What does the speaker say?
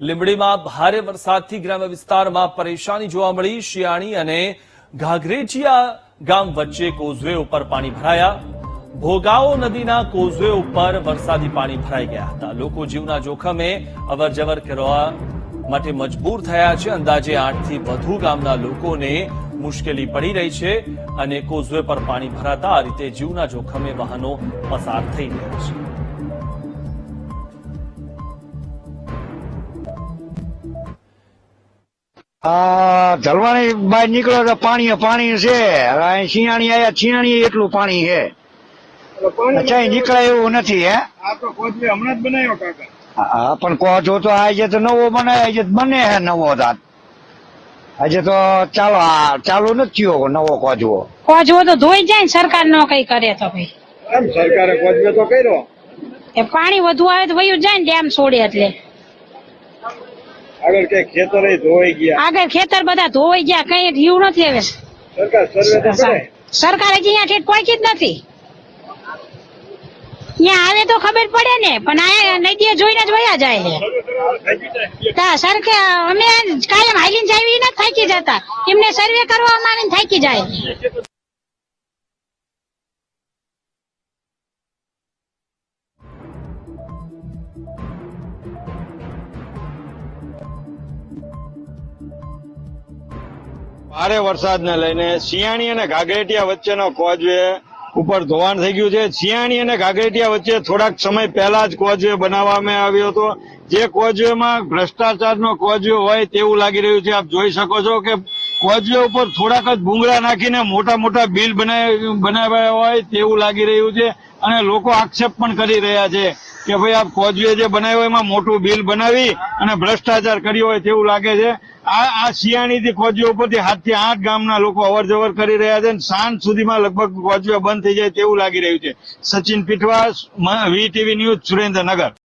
લીંબડીમાં ભારે વરસાદથી ગ્રામ્ય વિસ્તારમાં પરેશાની જોવા મળી. શિયાણી અને ઘાઘરેચિયા ગામ વચ્ચે કોઝવે ઉપર પાણી ભરાયા. ભોગાવો નદીના કોઝવે ઉપર વરસાદી પાણી ભરાઈ ગયા હતા. લોકો જીવના જોખમે અવરજવર કરવા માટે મજબૂર થયા છે. અંદાજે આઠથી વધુ ગામના લોકોને મુશ્કેલી પડી રહી છે અને કોઝવે પર પાણી ભરાતા આ રીતે જીવના જોખમે વાહનો પસાર થઈ રહ્યા છે. આ ધલવાણી બહાર નીકળો તો પાણી પાણી છે. શિયાળી આયા શિયાળી એટલું પાણી છે. અચ્છા નીકળે? એવું નથી હે? હમણાં જ બનાવ્યો કાકા. હા પણ કોચો તો આજે તો નવો બને આજે તો બને હે નવો દાંત આજે તો ચાલો આ ચાલુ નથી થયો નવો કોચવો કોજવો તો ધોઈ જાય ને સરકાર નો કઈ કરે તો ભાઈ. સરકારે કોજવો તો કર્યો. એ પાણી વધુ આવે તો વયું જાય ને ડેમ છોડે એટલે. આગળ કે ખેતર ધોવાઈ ગયા. આગળ ખેતર બધા ધોવાઈ ગયા કઈ જીવ નથી હવે. સરકાર સર્વે સરકાર હજી અહીંયા ઠેઠ પહોંચી જ નથી. ત્યાં આવે તો ખબર પડે ને પણ આ નદીએ જોઈને જ વયા જાય છે. સરખે અમે કાયમ હાલીને જાવી નથી થાકી જતા. એમને સર્વે કરવામાં આવીને થાકી જાય. ભારે વરસાદને લઈને શિયાળી અને ઘાઘરેટિયા વચ્ચેનો કોચવે ઉપર ધોવાણ થઈ ગયું છે. શિયાળી અને ઘાઘરેટિયા વચ્ચે થોડાક સમય પહેલા જ કોચવે બનાવવામાં આવ્યો હતો. જે કોચવેમાં ભ્રષ્ટાચારનો કોચવે હોય તેવું લાગી રહ્યું છે. આપ જોઈ શકો છો કે કોચવે ઉપર થોડાક જ ભૂંગળા નાખીને મોટા મોટા બિલ બનાવી બનાવ્યા હોય તેવું લાગી રહ્યું છે અને લોકો આક્ષેપ પણ કરી રહ્યા છે. કે ભાઈ આ કોચવે જે બનાવ્યો એમાં મોટું બિલ બનાવી અને ભ્રષ્ટાચાર કર્યો હોય તેવું લાગે છે. આ આ શિયાળીથી ફોજીઓ ઉપરથી હાથથી આઠ ગામના લોકો અવર કરી રહ્યા છે અને સાંજ સુધીમાં લગભગ ફોજીઓ બંધ થઈ જાય તેવું લાગી રહ્યું છે. Sachin Pithva V TV news Surendranagar.